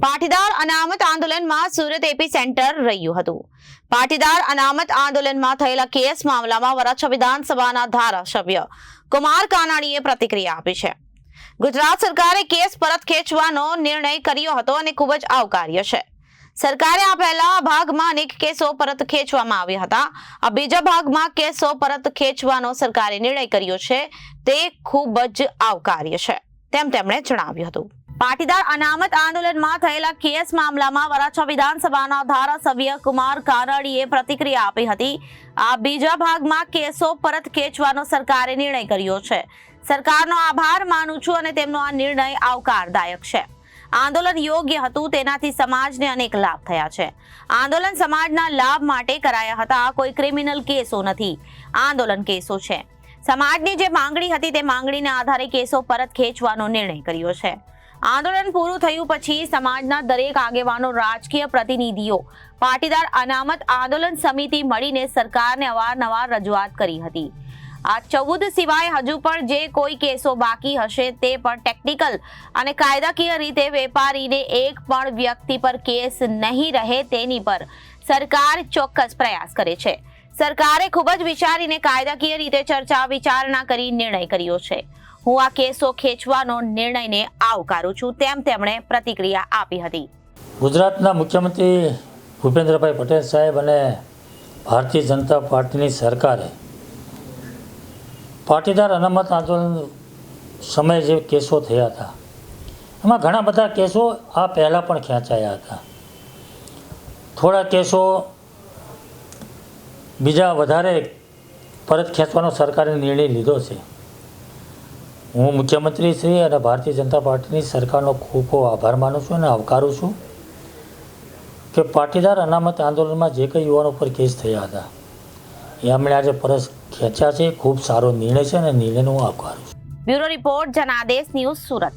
પાટીદાર અનામત આંદોલનમાં Surat AP centre રહ્યું હતું. પાટીદાર અનામત આંદોલનમાં થયેલા કેસ મામલામાં વરાછા વિધાનસભાના ધારાસભ્ય કુમાર કાનાણીએ પ્રતિક્રિયા આપી છે. ગુજરાત સરકારે કેસ પરત ખેંચવાનો નિર્ણય કર્યો હતો અને ખૂબ જ આવકાર્ય છે. સરકારે આ પહેલા ભાગમાં અનેક કેસો પરત ખેંચવામાં આવ્યા હતા. આ બીજા ભાગમાં કેસો પરત ખેંચવાનો સરકારે નિર્ણય કર્યો છે. તે ખૂબ જ આવકાર્ય છે. તેમ તેમણે જણાવ્યું હતું. પાટીદાર અનામત આંદોલનમાં થયેલા કેસ મામલામાં વરાછા વિધાનસભાના ધારાસભ્ય કુમાર કારડીએ પ્રતિક્રિયા આપી હતી. આ બીજા ભાગમાં કેસો પરત ખેંચવાનો સરકારે નિર્ણય કર્યો છે. સરકારનો આભાર માનું છું અને તેમનો આ નિર્ણય આવકારદાયક છે. આંદોલન યોગ્ય હતું તેનાથી સમાજને અનેક લાભ થયા છે. આંદોલન સમાજના લાભ માટે કરાયા હતા. કોઈ ક્રિમિનલ કેસો નથી. આંદોલન કેસો છે. સમાજની જે માંગણી હતી તે માંગણીના આધારે કેસો પરત ખેંચવાનો નિર્ણય કર્યો છે. આંદોલન પૂરું થયું પછી સમાજના દરેક આગેવાનો, રાજકીય પ્રતિનિધિઓ, પાટીદાર અનામત આંદોલન સમિતિ મળીને સરકારને અવારનવાર રજૂઆત કરી હતી. આ ચૌદ સિવાય હજુ પણ જે કોઈ કેસો બાકી હશે તે પણ ટેકનિકલ અને કાયદાકીય રીતે વેપારીને એક પણ વ્યક્તિ પર કેસ નહીં રહે તેની પર સરકાર ચોક્કસ પ્રયાસ કરે છે. સરકારે ખૂબ જ વિચારીને કાયદાકીય રીતે ચર્ચા વિચારણા કરી નિર્ણય કર્યો છે. હું આ કેસો ખેંચવાનો નિર્ણયને આવકારું છું, તેમ તેમણે પ્રતિક્રિયા આપી હતી. ગુજરાતના મુખ્યમંત્રી ભૂપેન્દ્રભાઈ પટેલ સાહેબ અને ભારતીય જનતા પાર્ટીની સરકારે પાટીદાર અનામત આંદોલન સમયે જે કેસો થયા હતા, એમાં ઘણા બધા કેસો આ પહેલાં પણ ખેંચાયા હતા. થોડા કેસો બીજા વધારે પરત ખેંચવાનો સરકારે નિર્ણય લીધો છે. હું મુખ્યમંત્રી શ્રી અને ભારતીય જનતા પાર્ટીની સરકારનો ખૂબ ખૂબ આભાર માનું છું અને આવકારું છું કે પાટીદાર અનામત આંદોલનમાં જે કંઈ યુવાનો પર કેસ થયા હતા, એ એમણે આજે પરસ ખેંચ્યા છે. ખૂબ સારો નિર્ણય છે અને નિર્ણયનો હું આવકારું છું. Bureau report Janadesh news Surat.